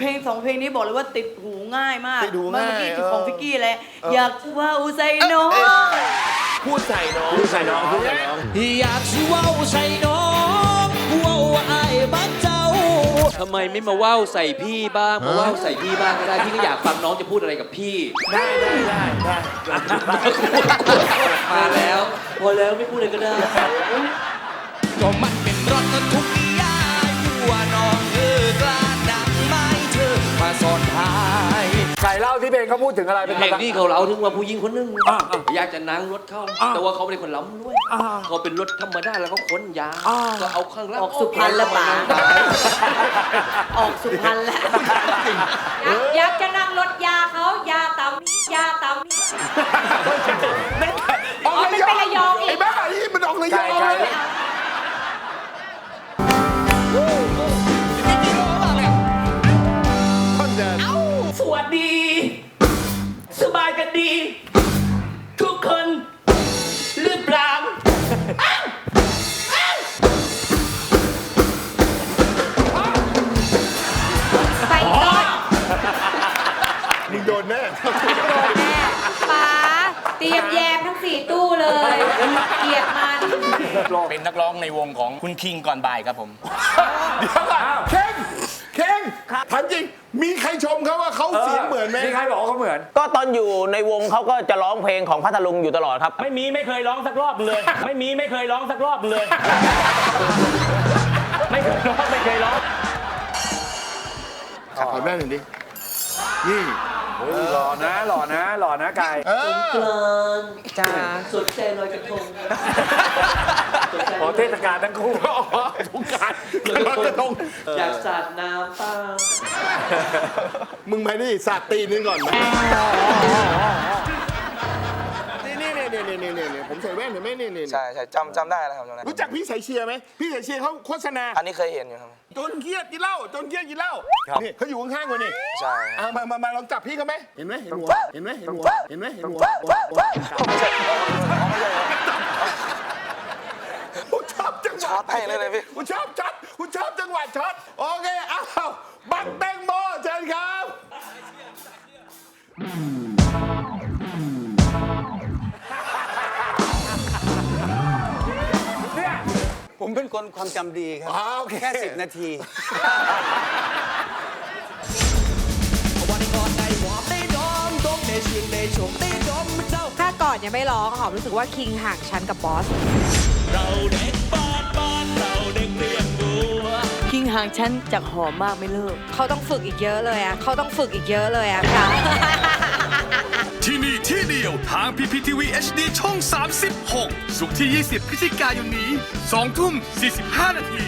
เพลงสองเพลงนี้บอกเลยว่าติดหูง่ายมากติดหูง่ายเมื่อกี้เออของฟิกกี้เลยเออ อยากจะว่าอุไซโนพูดใส่น้องพูดใส่น้องพูดใส่น้อง อยากสิเว้าใส่น้องเว้าว่าอายบ้านเจ้าทำไมไม่มาว่าวใส่พี่บ้างมาว่าวใส่พี่บ้างก็ได้พี่ก็อยากฟังน้องจะพูดอะไรกับพี่ ได้ได้ได้ได้มาแล้ว พอแล้วไม่พูดเลยก็ได้ ก็มันเป็นร สอนท้ายใส่เล่าที่เพลงเขาพูดถึงอะไรเป็นเพลงภาษาที่เขาเล่าถึงว่าผู้หญิงคนหนึงอ่าอ่าอยากจะนั่งรถเข้า อ่าแต่ว่าเขาไม่ได้คนล้ำด้วยอ่าเขาเป็นรถธรรมดาแล้วก็ขนยาอ่า ก็เอาข้างล่างออกสุพรรณแล้วป๋า ออกสุพรรณแล้ว อยากจะนั่งรถยาเขายาตำยาตำ อ๋อมันเป็นระยองอีไอ้กบ้านี่มันออกเลยยใช่องใช่เลย ดี ทุกคนหรือเปล่าไปก่อนมึงโดนแน่ป๋าเตรียมแยมทั้งสี่ตู้เลยเกลียดมัน เป็นนักร้องในวงของคุณคิงก่อนบ่ายครับผม เดี๋ยวก่อนเข่ง เข่งถามจริง มีใครชมเขาว่าเขาเสียงเหมือนไหมมีใครบอกว่าเขาเหมือน ก็ตอนอยู่ในวงเขาก็จะร้องเพลงของพัทลุงอยู่ตลอดครับ ไม่มีไม่เคยร้องสักรอบเลย ไม่มีไม่เคยร้องสักรอบเลย ไม่เคยร้องไม่เคยร้องขับถอดแม่หนึ่งดิ นี่เฮ้ยหล่อนะหล่อนะหล่อนะกายเออกลานจ้าสดใจลอยกระทงสดใจ ขอเทศกาลทั้งคู่ทุกการลอยลอยกระทงอยากสาดน้ำเปล่ามึงมานี่สาดตีนนึงก่อนไหมนี่นี่นี่นี่นี่นี่นี่ผมใส่แว่นเห็นไหมนี่นี่ใช่ใช่จำจำได้แล้วครับจำได้รู้จักพี่สายเชียร์ไหมพี่สายเชียร์เขาโฆษณา อันนี้เคยเห็นอยู่ครับจนเครียดกินเหล้าจนเครียดกินเหล้านี่เขาอยู่ข้างๆกันนี่ใช่อะมามามาลองจับพี่เขาไหมเห็นไหมเห็นหัวเห็นไหมเห็นหัวเห็นไหมเห็นหัวผม ชอบจังหวะช็อตให้เลยเลยพี่ คุณชอบช็อตคุณชอบจังหวะช็อตโอเคอ้าวบักแตงโมเชิญครับ ผมเป็นคนความจำดีครับอ่าโอเค แค่สิบนาที ถ้าก่อนยังไม่ร้องหอมรู้สึกว่าคิงห่างฉันกับบอสคิงห่างฉันจากหอมมากไม่เลิก เขาต้องฝึกอีกเยอะเลยอะเขาต้องฝึกอีกเยอะเลยอะค่ะ ที่นี่ที่เดียวทาง PPTV HD ช่อง 36 สุกร์ที่ 20 พฤศจิกายนนี้ 2 ทุ่ม 45 นาที